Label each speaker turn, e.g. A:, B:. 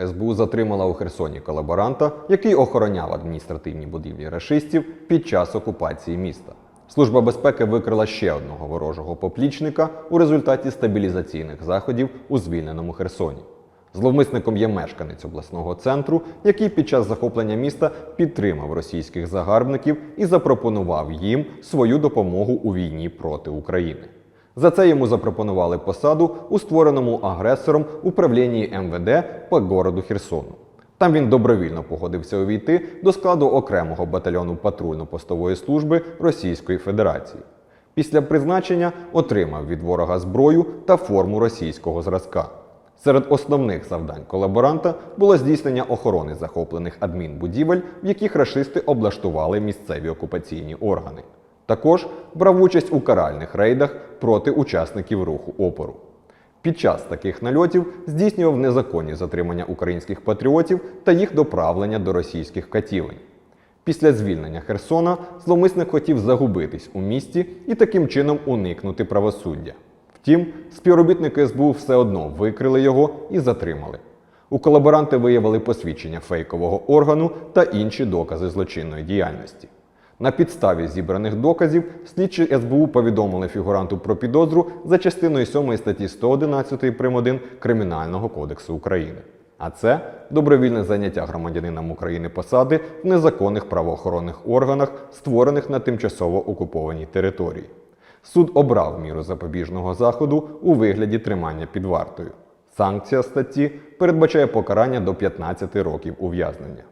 A: СБУ затримала у Херсоні колаборанта, який охороняв адміністративні будівлі рашистів під час окупації міста. Служба безпеки викрила ще одного ворожого поплічника у результаті стабілізаційних заходів у звільненому Херсоні. Зловмисником є мешканець обласного центру, який під час захоплення міста підтримав російських загарбників і запропонував їм свою допомогу у війні проти України. За це йому запропонували посаду у створеному агресором управлінні МВД по городу Херсону. Там він добровільно погодився увійти до складу окремого батальйону патрульно-постової служби Російської Федерації. Після призначення отримав від ворога зброю та форму російського зразка. Серед основних завдань колаборанта було здійснення охорони захоплених адмінбудівель, в яких рашисти облаштували місцеві окупаційні органи. Також брав участь у каральних рейдах проти учасників руху опору. Під час таких нальотів здійснював незаконні затримання українських патріотів та їх доправлення до російських катівень. Після звільнення Херсона зловмисник хотів загубитись у місті і таким чином уникнути правосуддя. Втім, співробітники СБУ все одно викрили його і затримали. У колаборанти виявили посвідчення фейкового органу та інші докази злочинної діяльності. На підставі зібраних доказів слідчі СБУ повідомили фігуранту про підозру за частиною 7 статті 111 прим. 1 Кримінального кодексу України. А це добровільне заняття громадянином України посади в незаконних правоохоронних органах, створених на тимчасово окупованій території. Суд обрав міру запобіжного заходу у вигляді тримання під вартою. Санкція статті передбачає покарання до 15 років ув'язнення.